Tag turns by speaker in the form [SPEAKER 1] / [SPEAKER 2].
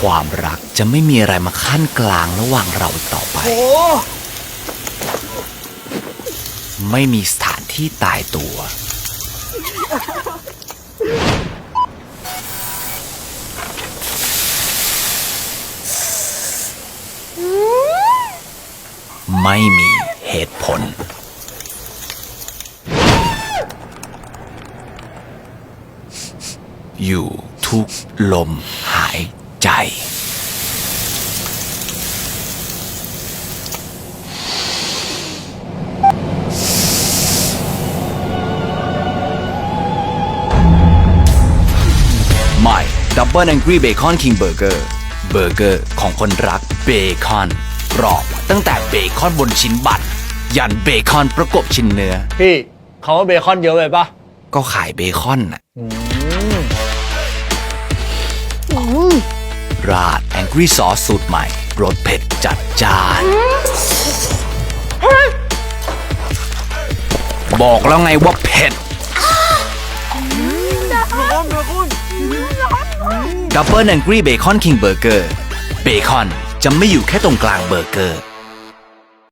[SPEAKER 1] ความรักจะไม่มีอะไรมาขั้นกลางระหว่างเราอีกต่อไป ไม่มีสถานที่ตายตัว ไม่มีเหตุผลอยู่ทุกลมหาย ม่ Double Angry Bacon King Burger เบอร์เกอร์ของคนรักเบคอนกรอบตั้งแต่เบคอนบนชิ้นบัตรยันเบคอนประกบชิ้นเนื้อ
[SPEAKER 2] พี่เขาว่าเบคอนเยอะไปปะ
[SPEAKER 1] ก็ขายเบคอนน่ะราดแองกี้ซอสสูตรใหม่รสเผ็ดจัดจาน บอกแล้วไงว่าเผ็ด ดับเบิลแองกี้เบคอนคิงเบอร์เกอร์เบคอนจะไม่อยู่แค่ตรงกลางเบอร์เกอร์